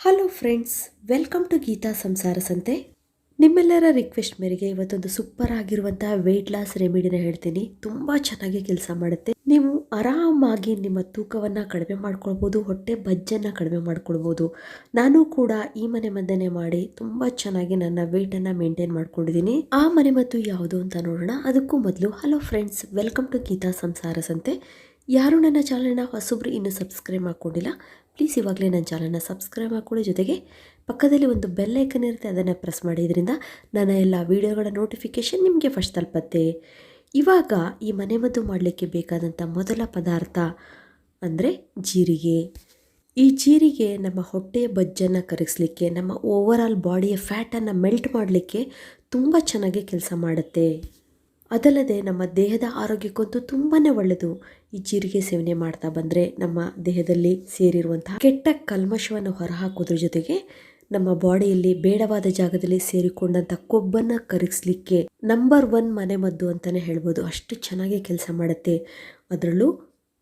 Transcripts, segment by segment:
Hello friends welcome to Geetha Samsara Sante ನಿಮ್ಮೆಲ್ಲರ request ಮೇರೆಗೆ ಇವತ್ತೊಂದು ಸೂಪರ್ ಆಗಿರುವಂತಹ ವೆಯ್ಟ್ ಲಾಸ್ ರೆಮಿಡಿನ ಹೇಳ್ತೀನಿ. ತುಂಬ ಚೆನ್ನಾಗಿ ಕೆಲಸ ಮಾಡುತ್ತೆ. ನೀವು ಆರಾಮಾಗಿ ನಿಮ್ಮ ತೂಕವನ್ನು ಕಡಿಮೆ ಮಾಡ್ಕೊಳ್ಬೋದು, ಹೊಟ್ಟೆ ಬಜ್ಜನ್ನು ಕಡಿಮೆ ಮಾಡ್ಕೊಳ್ಬೋದು. ನಾನು ಕೂಡ ಈ ಮನೆ ಮದ್ದನೆ ಮಾಡಿ ತುಂಬ ಚೆನ್ನಾಗಿ ನನ್ನ ವೆಯ್ಟನ್ನು ಮೇಂಟೈನ್ ಮಾಡ್ಕೊಂಡಿದ್ದೀನಿ. ಆ ಮನೆ ಮದ್ದು ಯಾವುದು ಅಂತ ನೋಡೋಣ. ಅದಕ್ಕೂ ಮೊದಲು hello friends welcome to Geetha Samsara Sante ಯಾರು ನನ್ನ ಚಾನಲ್ನ ಹೊಸಬ್ರು ಇನ್ನೂ ಸಬ್ಸ್ಕ್ರೈಬ್ ಮಾಡ್ಕೊಂಡಿಲ್ಲ ಪ್ಲೀಸ್ ಇವಾಗಲೇ ನನ್ನ ಚಾನಲ್ನ ಸಬ್ಸ್ಕ್ರೈಬ್ ಮಾಡ್ಕೊಳ್ಳಿ. ಜೊತೆಗೆ ಪಕ್ಕದಲ್ಲಿ ಒಂದು ಬೆಲ್ ಐಕನ್ ಇರುತ್ತೆ, ಅದನ್ನು ಪ್ರೆಸ್ ಮಾಡಿದ್ರಿಂದ ನನ್ನ ಎಲ್ಲ ವೀಡಿಯೋಗಳ ನೋಟಿಫಿಕೇಷನ್ ನಿಮಗೆ ಫಸ್ಟ್ ತಲುಪತ್ತೆ. ಇವಾಗ ಈ ಮನೆಮದ್ದು ಮಾಡಲಿಕ್ಕೆ ಬೇಕಾದಂಥ ಮೊದಲ ಪದಾರ್ಥ ಅಂದರೆ ಜೀರಿಗೆ. ಈ ಜೀರಿಗೆ ನಮ್ಮ ಹೊಟ್ಟೆಯ ಬಜ್ಜನ್ನು ಕರಗಿಸ್ಲಿಕ್ಕೆ, ನಮ್ಮ ಓವರ್ ಆಲ್ ಬಾಡಿಯ ಫ್ಯಾಟನ್ನು ಮೆಲ್ಟ್ ಮಾಡಲಿಕ್ಕೆ ತುಂಬ ಚೆನ್ನಾಗಿ ಕೆಲಸ ಮಾಡುತ್ತೆ. ಅದಲ್ಲದೆ ನಮ್ಮ ದೇಹದ ಆರೋಗ್ಯಕ್ಕಂತೂ ತುಂಬಾ ಒಳ್ಳೆಯದು ಈ ಜೀರಿಗೆ ಸೇವನೆ ಮಾಡ್ತಾ ಬಂದರೆ ನಮ್ಮ ದೇಹದಲ್ಲಿ ಸೇರಿರುವಂತಹ ಕೆಟ್ಟ ಕಲ್ಮಶವನ್ನು ಹೊರಹಾಕೋದ್ರ ಜೊತೆಗೆ ನಮ್ಮ ಬಾಡಿಯಲ್ಲಿ ಬೇಡವಾದ ಜಾಗದಲ್ಲಿ ಸೇರಿಕೊಂಡಂಥ ಕೊಬ್ಬನ್ನು ಕರಗಿಸ್ಲಿಕ್ಕೆ ನಂಬರ್ ಒನ್ ಮನೆ ಮದ್ದು ಅಂತಲೇ ಹೇಳ್ಬೋದು. ಅಷ್ಟು ಚೆನ್ನಾಗಿ ಕೆಲಸ ಮಾಡುತ್ತೆ. ಅದರಲ್ಲೂ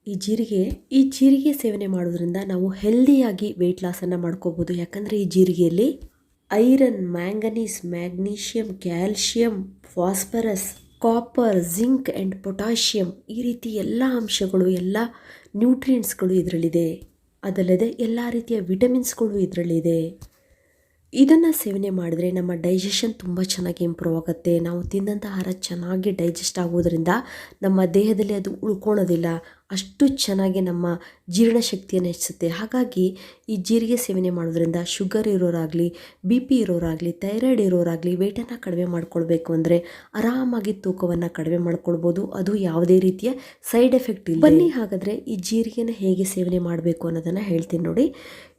ಈ ಜೀರಿಗೆ ಈ ಜೀರಿಗೆ ಸೇವನೆ ಮಾಡೋದ್ರಿಂದ ನಾವು ಹೆಲ್ದಿಯಾಗಿ ವೆಯ್ಟ್ ಲಾಸನ್ನು ಮಾಡ್ಕೋಬೋದು. ಯಾಕಂದರೆ ಈ ಜೀರಿಗೆಯಲ್ಲಿ iron manganese magnesium calcium phosphorus copper zinc and potassium ಈ ರೀತಿ ಎಲ್ಲ ಅಂಶಗಳು, ಎಲ್ಲ ನ್ಯೂಟ್ರಿಯೆಂಟ್ಸ್ಗಳು ಇದರಲ್ಲಿದೆ. ಅದಲ್ಲದೆ ಎಲ್ಲ ರೀತಿಯ ವಿಟಮಿನ್ಸ್ಗಳು ಇದರಲ್ಲಿದೆ. ಇದನ್ನು ಸೇವನೆ ಮಾಡಿದ್ರೆ ನಮ್ಮ ಡೈಜೆಷನ್ ತುಂಬ ಚೆನ್ನಾಗಿ ಇಂಪ್ರೂವ್ ಆಗುತ್ತೆ. ನಾವು ತಿಂದಂಥ ಆಹಾರ ಚೆನ್ನಾಗಿ ಡೈಜೆಸ್ಟ್ ಆಗೋದ್ರಿಂದ ನಮ್ಮ ದೇಹದಲ್ಲಿ ಅದು ಉಳ್ಕೊಳೋದಿಲ್ಲ ಅಷ್ಟು ಚೆನ್ನಾಗಿ ನಮ್ಮ ಜೀರ್ಣಶಕ್ತಿಯನ್ನು ಹೆಚ್ಚಿಸುತ್ತೆ. ಹಾಗಾಗಿ ಈ ಜೀರಿಗೆ ಸೇವನೆ ಮಾಡೋದ್ರಿಂದ ಶುಗರ್ ಇರೋರಾಗಲಿ ಬಿ ಪಿ ಇರೋರಾಗಲಿ ಥೈರಾಯ್ಡ್ ಇರೋರಾಗಲಿ ವೇಟನ್ನು ಕಡಿಮೆ ಮಾಡ್ಕೊಳ್ಬೇಕು ಅಂದರೆ ಆರಾಮಾಗಿ ತೂಕವನ್ನು ಕಡಿಮೆ ಮಾಡ್ಕೊಳ್ಬೋದು. ಅದು ಯಾವುದೇ ರೀತಿಯ ಸೈಡ್ ಎಫೆಕ್ಟ್ ಇಲ್ಲ ಬನ್ನಿ ಹಾಗಾದರೆ ಈ ಜೀರಿಗೆನ ಹೇಗೆ ಸೇವನೆ ಮಾಡಬೇಕು ಅನ್ನೋದನ್ನು ಹೇಳ್ತೀನಿ ನೋಡಿ.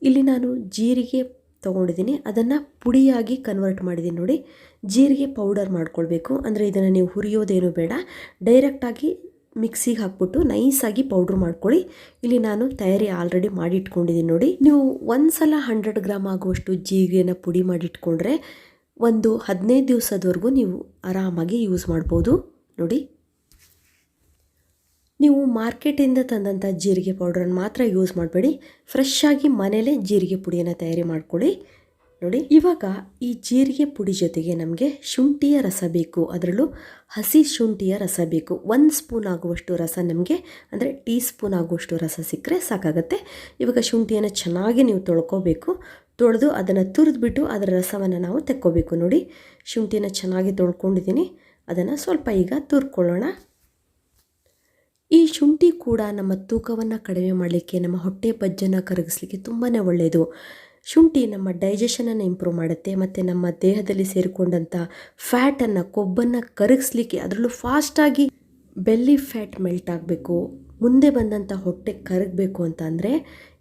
ಇಲ್ಲಿ ನಾನು ಜೀರಿಗೆ ತೊಗೊಂಡಿದ್ದೀನಿ. ಅದನ್ನು ಪುಡಿಯಾಗಿ ಕನ್ವರ್ಟ್ ಮಾಡಿದ್ದೀನಿ ನೋಡಿ. ಜೀರಿಗೆ ಪೌಡರ್ ಮಾಡ್ಕೊಳ್ಬೇಕು. ಅಂದರೆ ಇದನ್ನು ನೀವು ಹುರಿಯೋದೇನು ಬೇಡ. ಡೈರೆಕ್ಟಾಗಿ ಮಿಕ್ಸಿಗೆ ಹಾಕ್ಬಿಟ್ಟು ನೈಸಾಗಿ ಪೌಡ್ರ್ ಮಾಡ್ಕೊಳ್ಳಿ. ಇಲ್ಲಿ ನಾನು ತಯಾರಿ ಆಲ್ರೆಡಿ ಮಾಡಿ ಇಟ್ಕೊಂಡಿದ್ದೀನಿ ನೋಡಿ. ನೀವು ಒಂದು ಸಲ ಹಂಡ್ರೆಡ್ ಗ್ರಾಮ್ ಆಗುವಷ್ಟು ಜೀರಿಗೆನ ಪುಡಿ ಮಾಡಿಟ್ಕೊಂಡ್ರೆ ಒಂದು ಹದಿನೈದು ದಿವಸದವರೆಗೂ ನೀವು ಆರಾಮಾಗಿ ಯೂಸ್ ಮಾಡ್ಬೋದು. ನೋಡಿ. ನೀವು ಮಾರ್ಕೆಟಿಂದ ತಂದಂಥ ಜೀರಿಗೆ ಪೌಡ್ರನ್ನು ಮಾತ್ರ ಯೂಸ್ ಮಾಡಬೇಡಿ. ಫ್ರೆಶ್ ಆಗಿ ಮನೇಲೇ ಜೀರಿಗೆ ಪುಡಿಯನ್ನು ತಯಾರಿ ಮಾಡ್ಕೊಳ್ಳಿ. ನೋಡಿ, ಇವಾಗ ಈ ಜೀರಿಗೆ ಪುಡಿ ಜೊತೆಗೆ ನಮಗೆ ಶುಂಠಿಯ ರಸ ಬೇಕು. ಅದರಲ್ಲೂ ಹಸಿ ಶುಂಠಿಯ ರಸ ಬೇಕು. ಒಂದು ಸ್ಪೂನ್ ಆಗುವಷ್ಟು ರಸ ನಮಗೆ, ಅಂದರೆ ಟೀ ಸ್ಪೂನ್ ಆಗುವಷ್ಟು ರಸ ಸಿಕ್ಕರೆ ಸಾಕಾಗುತ್ತೆ. ಇವಾಗ ಶುಂಠಿಯನ್ನು ಚೆನ್ನಾಗಿ ನೀವು ತೊಳ್ಕೋಬೇಕು. ತೊಳೆದು ಅದನ್ನು ತುರಿದ್ಬಿಟ್ಟು ಅದರ ರಸವನ್ನು ನಾವು ತೆಕ್ಕೋಬೇಕು. ನೋಡಿ, ಶುಂಠಿಯನ್ನು ಚೆನ್ನಾಗಿ ತೊಳ್ಕೊಂಡಿದ್ದೀನಿ. ಅದನ್ನು ಸ್ವಲ್ಪ ಈಗ ತುರ್ಕೊಳ್ಳೋಣ. ಈ ಶುಂಠಿ ಕೂಡ ನಮ್ಮ ತೂಕವನ್ನು ಕಡಿಮೆ ಮಾಡಲಿಕ್ಕೆ, ನಮ್ಮ ಹೊಟ್ಟೆ ಬಜ್ಜನ್ನು ಕರಗಿಸ್ಲಿಕ್ಕೆ ತುಂಬಾ ಒಳ್ಳೆಯದು ಶುಂಠಿ ನಮ್ಮ ಡೈಜೆಷನನ್ನು ಇಂಪ್ರೂವ್ ಮಾಡುತ್ತೆ, ಮತ್ತು ನಮ್ಮ ದೇಹದಲ್ಲಿ ಸೇರಿಕೊಂಡಂಥ ಫ್ಯಾಟನ್ನು ಕೊಬ್ಬನ್ನು ಕರಗಿಸ್ಲಿಕ್ಕೆ ಅದರಲ್ಲೂ ಫಾಸ್ಟಾಗಿ ಬೆಲ್ಲಿ ಫ್ಯಾಟ್ ಮೆಲ್ಟ್ ಆಗಬೇಕು. ಮುಂದೆ ಬಂದಂಥ ಹೊಟ್ಟೆ ಕರಗಬೇಕು ಅಂತ ಅಂದರೆ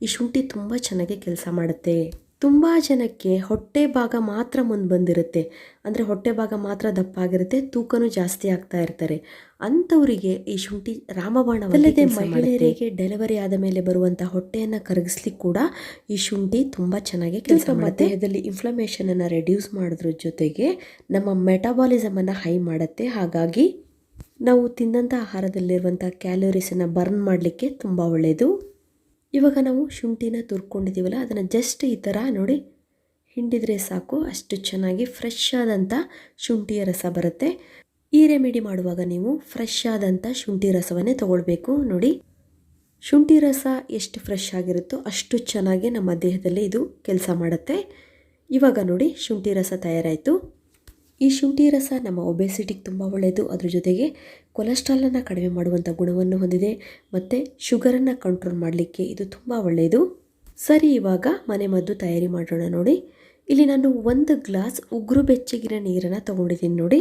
ಈ ಶುಂಠಿ ತುಂಬ ಚೆನ್ನಾಗಿ ಕೆಲಸ ಮಾಡುತ್ತೆ. ತುಂಬ ಜನಕ್ಕೆ ಹೊಟ್ಟೆ ಭಾಗ ಮಾತ್ರ ಮುಂದೆ ಬಂದಿರುತ್ತೆ. ಅಂದರೆ ಹೊಟ್ಟೆ ಭಾಗ ಮಾತ್ರ ದಪ್ಪ ಆಗಿರುತ್ತೆ ತೂಕನೂ ಜಾಸ್ತಿ ಆಗ್ತಾ ಇರ್ತಾರೆ. ಅಂಥವರಿಗೆ ಈ ಶುಂಠಿ ರಾಮಬಾಣವಲ್ಲದೆ ಮಹಿಳೆಯರಿಗೆ ಡೆಲಿವರಿ ಆದ ಮೇಲೆ ಬರುವಂಥ ಹೊಟ್ಟೆಯನ್ನು ಕರಗಿಸ್ಲಿಕ್ಕೆ ಕೂಡ ಈ ಶುಂಠಿ ತುಂಬ ಚೆನ್ನಾಗಿ ಕೆಲಸ ಮಾಡುತ್ತೆ. ದೇಹದಲ್ಲಿ ಇನ್ಫ್ಲಮೇಷನನ್ನು ರೆಡ್ಯೂಸ್ ಮಾಡೋದ್ರ ಜೊತೆಗೆ ನಮ್ಮ ಮೆಟಾಬಾಲಿಸಮನ್ನು ಹೈ ಮಾಡುತ್ತೆ. ಹಾಗಾಗಿ ನಾವು ತಿಂದಂಥ ಆಹಾರದಲ್ಲಿರುವಂಥ ಕ್ಯಾಲೋರೀಸನ್ನು ಬರ್ನ್ ಮಾಡಲಿಕ್ಕೆ ತುಂಬ ಒಳ್ಳೆಯದು ಇವಾಗ ನಾವು ಶುಂಠಿನ ತುರ್ಕೊಂಡಿದ್ದೀವಲ್ಲ, ಅದನ್ನು ಜಸ್ಟ್ ಈ ಥರ ನೋಡಿ ಹಿಂಡಿದ್ರೆ ಸಾಕು, ಅಷ್ಟು ಚೆನ್ನಾಗಿ ಫ್ರೆಶ್ ಆದಂಥ ಶುಂಠಿಯ ರಸ ಬರುತ್ತೆ. ಈ ರೆಮಿಡಿ ಮಾಡುವಾಗ ನೀವು ಫ್ರೆಶ್ ಆದಂಥ ಶುಂಠಿ ರಸವನ್ನೇ ತೊಗೊಳ್ಬೇಕು ನೋಡಿ. ಶುಂಠಿ ರಸ ಎಷ್ಟು ಫ್ರೆಶ್ ಆಗಿರುತ್ತೋ ಅಷ್ಟು ಚೆನ್ನಾಗಿ ನಮ್ಮ ದೇಹದಲ್ಲಿ ಇದು ಕೆಲಸ ಮಾಡುತ್ತೆ. ಇವಾಗ ನೋಡಿ ಶುಂಠಿ ರಸ ತಯಾರಾಯಿತು. ಈ ಶುಂಠಿ ರಸ ನಮ್ಮ ಒಬೆಸಿಟಿಗೆ ತುಂಬ ಒಳ್ಳೆಯದು ಅದ್ರ ಜೊತೆಗೆ ಕೊಲೆಸ್ಟ್ರಾಲನ್ನು ಕಡಿಮೆ ಮಾಡುವಂಥ ಗುಣವನ್ನು ಹೊಂದಿದೆ. ಮತ್ತು ಶುಗರನ್ನು ಕಂಟ್ರೋಲ್ ಮಾಡಲಿಕ್ಕೆ ಇದು ತುಂಬ ಒಳ್ಳೆಯದು ಸರಿ, ಇವಾಗ ಮನೆ ಮದ್ದು ತಯಾರಿ ಮಾಡೋಣ ನೋಡಿ. ಇಲ್ಲಿ ನಾನು ಒಂದು ಗ್ಲಾಸ್ ಉಗುರು ಬೆಚ್ಚಗಿನ ನೀರನ್ನು ತೊಗೊಂಡಿದ್ದೀನಿ ನೋಡಿ.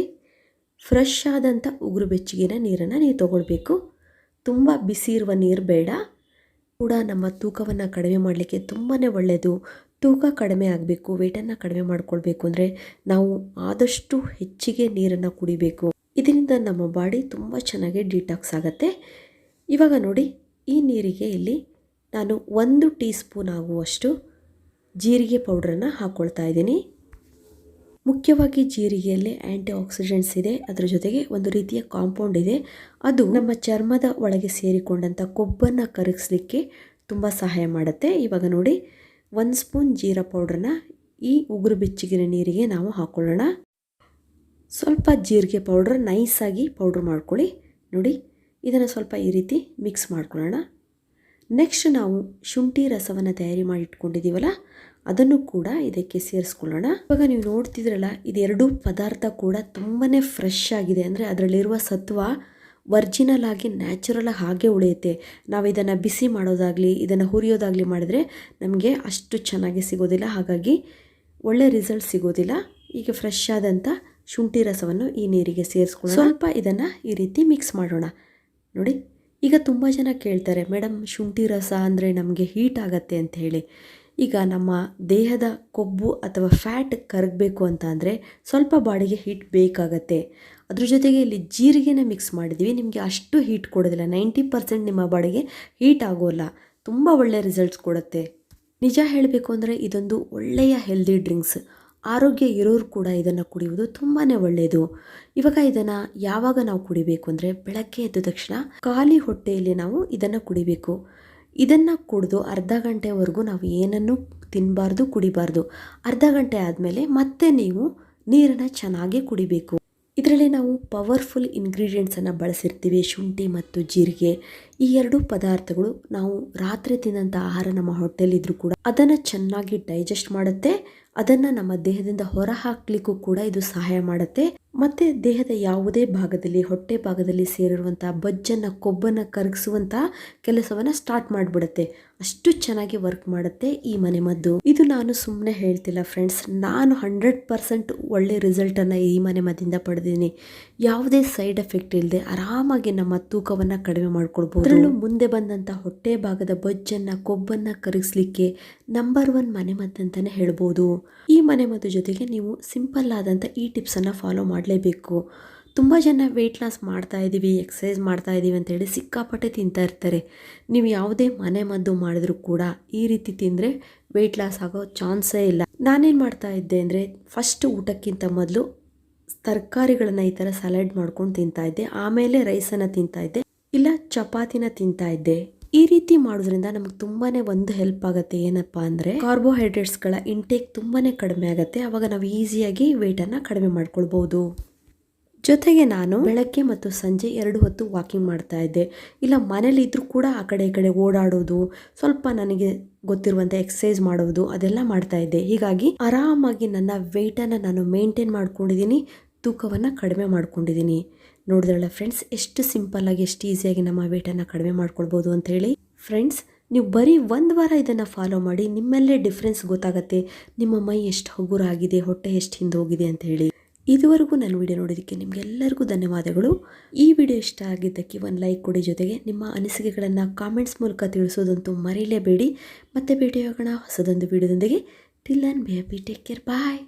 ಫ್ರೆಶ್ ಆದಂಥ ಉಗುರು ಬೆಚ್ಚಗಿನ ನೀರನ್ನು ನೀವು ತೊಗೊಳ್ಬೇಕು. ತುಂಬ ಬಿಸಿ ಇರುವ ನೀರು ಬೇಡ. ಕೂಡ ನಮ್ಮ ತೂಕವನ್ನು ಕಡಿಮೆ ಮಾಡಲಿಕ್ಕೆ ತುಂಬಾ ಒಳ್ಳೆಯದು ತೂಕ ಕಡಿಮೆ ಆಗಬೇಕು ವೇಟನ್ನು ಕಡಿಮೆ ಮಾಡಿಕೊಳ್ಬೇಕು ಅಂದರೆ ನಾವು ಆದಷ್ಟು ಹೆಚ್ಚಿಗೆ ನೀರನ್ನು ಕುಡಿಬೇಕು. ಇದರಿಂದ ನಮ್ಮ ಬಾಡಿ ತುಂಬ ಚೆನ್ನಾಗಿ ಡಿಟಾಕ್ಸ್ ಆಗುತ್ತೆ. ಇವಾಗ ನೋಡಿ, ಈ ನೀರಿಗೆ ಇಲ್ಲಿ ನಾನು ಒಂದು ಟೀ ಸ್ಪೂನ್ ಆಗುವಷ್ಟು ಜೀರಿಗೆ ಪೌಡ್ರನ್ನು ಹಾಕ್ಕೊಳ್ತಾ ಇದ್ದೀನಿ. ಮುಖ್ಯವಾಗಿ ಜೀರಿಗೆಯಲ್ಲಿ ಆ್ಯಂಟಿ ಆಕ್ಸಿಡೆಂಟ್ಸ್ ಇದೆ, ಅದರ ಜೊತೆಗೆ ಒಂದು ರೀತಿಯ ಕಾಂಪೌಂಡ್ ಇದೆ. ಅದು ನಮ್ಮ ಚರ್ಮದ ಒಳಗೆ ಸೇರಿಕೊಂಡಂಥ ಕೊಬ್ಬನ್ನು ಕರಗಿಸ್ಲಿಕ್ಕೆ ತುಂಬ ಸಹಾಯ ಮಾಡುತ್ತೆ. ಇವಾಗ ನೋಡಿ ಒಂದು ಸ್ಪೂನ್ ಜೀರಾ ಪೌಡ್ರನ್ನ ಈ ಉಗುರು ಬೆಚ್ಚಗಿನ ನೀರಿಗೆ ನಾವು ಹಾಕ್ಕೊಳ್ಳೋಣ ಸ್ವಲ್ಪ ಜೀರಿಗೆ ಪೌಡ್ರ್ ನೈಸಾಗಿ ಪೌಡ್ರ್ ಮಾಡ್ಕೊಳ್ಳಿ. ನೋಡಿ, ಇದನ್ನು ಸ್ವಲ್ಪ ಈ ರೀತಿ ಮಿಕ್ಸ್ ಮಾಡ್ಕೊಳ್ಳೋಣ. ನೆಕ್ಸ್ಟ್ ನಾವು ಶುಂಠಿ ರಸವನ್ನು ತಯಾರಿ ಮಾಡಿ ಇಟ್ಕೊಂಡಿದ್ದೀವಲ್ಲ, ಅದನ್ನು ಕೂಡ ಇದಕ್ಕೆ ಸೇರಿಸ್ಕೊಳ್ಳೋಣ. ಇವಾಗ ನೀವು ನೋಡ್ತಿದ್ರಲ್ಲ, ಇದೆರಡೂ ಪದಾರ್ಥ ಕೂಡ ತುಂಬಾ ಫ್ರೆಶ್ ಆಗಿದೆ. ಅಂದರೆ ಅದರಲ್ಲಿರುವ ಸತ್ವ ವರ್ಜಿನಲ್ ಆಗಿ ನ್ಯಾಚುರಲ್ ಹಾಗೆ ಉಳಿಯುತ್ತೆ. ನಾವು ಇದನ್ನು ಬಿಸಿ ಮಾಡೋದಾಗಲಿ, ಇದನ್ನು ಹುರಿಯೋದಾಗಲಿ ಮಾಡಿದರೆ ನಮಗೆ ಅಷ್ಟು ಚೆನ್ನಾಗಿ ಸಿಗೋದಿಲ್ಲ. ಹಾಗಾಗಿ ಒಳ್ಳೆ ರಿಸಲ್ಟ್ ಸಿಗೋದಿಲ್ಲ. ಈಗ ಫ್ರೆಶ್ ಆದಂಥ ಶುಂಠಿ ರಸವನ್ನು ಈ ನೀರಿಗೆ ಸೇರಿಸ್ಕೊಂಡು ಸ್ವಲ್ಪ ಇದನ್ನು ಈ ರೀತಿ ಮಿಕ್ಸ್ ಮಾಡೋಣ. ನೋಡಿ, ಈಗ ತುಂಬ ಜನ ಕೇಳ್ತಾರೆ ಮೇಡಮ್ ಶುಂಠಿ ರಸ ಅಂದರೆ ನಮಗೆ ಹೀಟ್ ಆಗತ್ತೆ ಅಂತ ಹೇಳಿ. ಈಗ ನಮ್ಮ ದೇಹದ ಕೊಬ್ಬು ಅಥವಾ ಫ್ಯಾಟ್ ಕರಗಬೇಕು ಅಂತ ಅಂದರೆ ಸ್ವಲ್ಪ ಬಾಡಿಗೆ ಹೀಟ್ ಬೇಕಾಗತ್ತೆ. ಅದ್ರ ಜೊತೆಗೆ ಇಲ್ಲಿ ಜೀರಿಗೆನ ಮಿಕ್ಸ್ ಮಾಡಿದ್ವಿ ನಿಮಗೆ ಅಷ್ಟು ಹೀಟ್ ಕೊಡೋದಿಲ್ಲ. ನೈಂಟಿ ಪರ್ಸೆಂಟ್ ನಿಮ್ಮ ಬಾಡಿಗೆ ಹೀಟ್ ಆಗೋಲ್ಲ. ತುಂಬ ಒಳ್ಳೆಯ ರಿಸಲ್ಟ್ಸ್ ಕೊಡುತ್ತೆ. ನಿಜ ಹೇಳಬೇಕು ಅಂದರೆ ಇದೊಂದು ಒಳ್ಳೆಯ ಹೆಲ್ದಿ ಡ್ರಿಂಕ್ಸ್ ಆರೋಗ್ಯ ಇರೋರು ಕೂಡ ಇದನ್ನು ಕುಡಿಯುವುದು ತುಂಬಾ ಒಳ್ಳೆಯದು. ಇವಾಗ ಇದನ್ನು ಯಾವಾಗ ನಾವು ಕುಡಿಬೇಕು ಅಂದರೆ ಬೆಳಗ್ಗೆ ಎದ್ದ ತಕ್ಷಣ ಖಾಲಿ ಹೊಟ್ಟೆಯಲ್ಲಿ ನಾವು ಇದನ್ನು ಕುಡಿಬೇಕು. ಇದನ್ನು ಕುಡಿದು ಅರ್ಧ ಗಂಟೆವರೆಗೂ ನಾವು ಏನನ್ನು ತಿನ್ನಬಾರ್ದು ಕುಡಿಬಾರ್ದು. ಅರ್ಧ ಗಂಟೆ ಆದಮೇಲೆ ಮತ್ತೆ ನೀವು ನೀರನ್ನು ಚೆನ್ನಾಗಿ ಕುಡಿಬೇಕು. ಇದರಲ್ಲಿ ನಾವು ಪವರ್ಫುಲ್ ಇಂಗ್ರೀಡಿಯೆಂಟ್ಸನ್ನು ಬಳಸಿರ್ತೀವಿ, ಶುಂಠಿ ಮತ್ತು ಜೀರಿಗೆ. ಈ ಎರಡು ಪದಾರ್ಥಗಳು ನಾವು ರಾತ್ರಿ ತಿನ್ನಂಥ ಆಹಾರ ನಮ್ಮ ಹೊಟ್ಟೆಲಿದ್ರೂ ಕೂಡ ಅದನ್ನು ಚೆನ್ನಾಗಿ ಡೈಜೆಸ್ಟ್ ಮಾಡುತ್ತೆ. ಅದನ್ನು ನಮ್ಮ ದೇಹದಿಂದ ಹೊರ ಹಾಕ್ಲಿಕ್ಕೂ ಕೂಡ ಇದು ಸಹಾಯ ಮಾಡುತ್ತೆ. ಮತ್ತೆ ದೇಹದ ಯಾವುದೇ ಭಾಗದಲ್ಲಿ, ಹೊಟ್ಟೆ ಭಾಗದಲ್ಲಿ ಸೇರಿರುವಂತಹ ಬಜ್ಜನ್ನು, ಕೊಬ್ಬನ್ನು ಕರಗಿಸುವಂತಹ ಕೆಲಸವನ್ನ ಸ್ಟಾರ್ಟ್ ಮಾಡಿಬಿಡುತ್ತೆ. ಅಷ್ಟು ಚೆನ್ನಾಗಿ ವರ್ಕ್ ಮಾಡುತ್ತೆ ಈ ಮನೆ ಮದ್ದು. ಇದು ನಾನು ಸುಮ್ಮನೆ ಹೇಳ್ತಿಲ್ಲ ಫ್ರೆಂಡ್ಸ್ ನಾನು ಹಂಡ್ರೆಡ್ ಪರ್ಸೆಂಟ್ ಒಳ್ಳೆ ರಿಸಲ್ಟನ್ನು ಈ ಮನೆ ಮದ್ದಿಂದ ಪಡೆದಿದ್ದೀನಿ. ಯಾವುದೇ ಸೈಡ್ ಎಫೆಕ್ಟ್ ಇಲ್ಲದೆ ಆರಾಮಾಗಿ ನಮ್ಮ ತೂಕವನ್ನು ಕಡಿಮೆ ಮಾಡ್ಕೊಳ್ಬಹುದು ಅದರಲ್ಲೂ ಮುಂದೆ ಬಂದಂಥ ಹೊಟ್ಟೆ ಭಾಗದ ಬೊಜ್ಜನ್ನ, ಕೊಬ್ಬನ್ನು ಕರಗಿಸ್ಲಿಕ್ಕೆ ನಂಬರ್ ಒನ್ ಮನೆ ಅಂತಲೇ ಹೇಳ್ಬೋದು. ಈ ಮನೆ ಮದ್ದು ಜೊತೆಗೆ ನೀವು ಸಿಂಪಲ್ ಆದಂಥ ಈ ಟಿಪ್ಸನ್ನು ಫಾಲೋ ಮಾಡಲೇಬೇಕು. ತುಂಬ ಜನ ವೆಯ್ಟ್ ಲಾಸ್ ಮಾಡ್ತಾ ಇದ್ದೀವಿ ಎಕ್ಸಸೈಸ್ ಮಾಡ್ತಾ ಇದ್ದೀವಿ ಅಂತೇಳಿ ಸಿಕ್ಕಾಪಟ್ಟೆ ತಿಂತಾ ಇರ್ತಾರೆ. ನೀವು ಯಾವುದೇ ಮನೆ ಮದ್ದು ಮಾಡಿದ್ರೂ ಕೂಡ ಈ ರೀತಿ ತಿಂದರೆ ವೆಯ್ಟ್ ಲಾಸ್ ಆಗೋ ಚಾನ್ಸೇ ಇಲ್ಲ. ನಾನೇನು ಮಾಡ್ತಾ ಇದ್ದೆ ಅಂದರೆ ಫಸ್ಟ್ ಊಟಕ್ಕಿಂತ ಮೊದಲು ತರಕಾರಿಗಳನ್ನ ಈ ಥರ ಸಲಾಡ್ ಮಾಡ್ಕೊಂಡು ತಿಂತಾ ಇದ್ದೆ. ಆಮೇಲೆ ರೈಸನ್ನು ತಿಂತಾ ಇದ್ದೆ. ಇಲ್ಲ, ಚಪಾತಿನ ತಿಂತಾ ಇದ್ದೆ. ಈ ರೀತಿ ಮಾಡೋದ್ರಿಂದ ನಮಗೆ ತುಂಬಾನೇ ಒಂದು ಹೆಲ್ಪ್ ಆಗುತ್ತೆ. ಏನಪ್ಪಾ ಅಂದರೆ ಕಾರ್ಬೋಹೈಡ್ರೇಟ್ಸ್ಗಳ ಇಂಟೇಕ್ ತುಂಬಾನೇ ಕಡಿಮೆ ಆಗುತ್ತೆ. ಅವಾಗ ನಾವು ಈಸಿಯಾಗಿ ವೆಯ್ಟನ್ನು ಕಡಿಮೆ ಮಾಡ್ಕೊಳ್ಬಹುದು ಜೊತೆಗೆ ನಾನು ಬೆಳಗ್ಗೆ ಮತ್ತು ಸಂಜೆ ಎರಡು ಹೊತ್ತು ವಾಕಿಂಗ್ ಮಾಡ್ತಾ ಇದ್ದೆ. ಇಲ್ಲ, ಮನೇಲಿ ಇದ್ರೂ ಕೂಡ ಆ ಕಡೆ ಈ ಕಡೆ ಓಡಾಡೋದು, ಸ್ವಲ್ಪ ನನಗೆ ಗೊತ್ತಿರುವಂಥ ಎಕ್ಸಸೈಸ್ ಮಾಡೋದು, ಅದೆಲ್ಲ ಮಾಡ್ತಾ ಇದ್ದೆ. ಹೀಗಾಗಿ ಆರಾಮಾಗಿ ನನ್ನ ವೆಯ್ಟನ್ನು ನಾನು ಮೇಂಟೈನ್ ಮಾಡ್ಕೊಂಡಿದ್ದೀನಿ, ತೂಕವನ್ನು ಕಡಿಮೆ ಮಾಡ್ಕೊಂಡಿದ್ದೀನಿ. ನೋಡಿದ್ರಲ್ಲ ಫ್ರೆಂಡ್ಸ್ ಎಷ್ಟು ಸಿಂಪಲ್ಲಾಗಿ ಎಷ್ಟು ಈಸಿಯಾಗಿ ನಮ್ಮ ವೇಟನ್ನು ಕಡಿಮೆ ಮಾಡ್ಕೊಳ್ಬೋದು ಅಂತ ಹೇಳಿ. ಫ್ರೆಂಡ್ಸ್ ನೀವು ಬರೀ ಒಂದು ವಾರ ಇದನ್ನು ಫಾಲೋ ಮಾಡಿ, ನಿಮ್ಮಲ್ಲೇ ಡಿಫ್ರೆನ್ಸ್ ಗೊತ್ತಾಗುತ್ತೆ. ನಿಮ್ಮ ಮೈ ಎಷ್ಟು ಹಗುರಾಗಿದೆ, ಹೊಟ್ಟೆ ಎಷ್ಟು ಹಿಂದೆ ಹೋಗಿದೆ ಅಂತ ಹೇಳಿ. ಇದುವರೆಗೂ ನನ್ನ ವಿಡಿಯೋ ನೋಡೋದಕ್ಕೆ ನಿಮಗೆಲ್ಲರಿಗೂ ಧನ್ಯವಾದಗಳು. ಈ ವಿಡಿಯೋ ಇಷ್ಟ ಆಗಿದ್ದಕ್ಕೆ ಒಂದು ಲೈಕ್ ಕೊಡಿ ಜೊತೆಗೆ ನಿಮ್ಮ ಅನಿಸಿಕೆಗಳನ್ನು ಕಾಮೆಂಟ್ಸ್ ಮೂಲಕ ತಿಳಿಸೋದಂತೂ ಮರೀಲೇಬೇಡಿ. ಮತ್ತೆ ಭೇಟಿಯಾಗೋಣ ಹೊಸದೊಂದು ವಿಡಿಯೋದೊಂದಿಗೆ till then be happy take care bye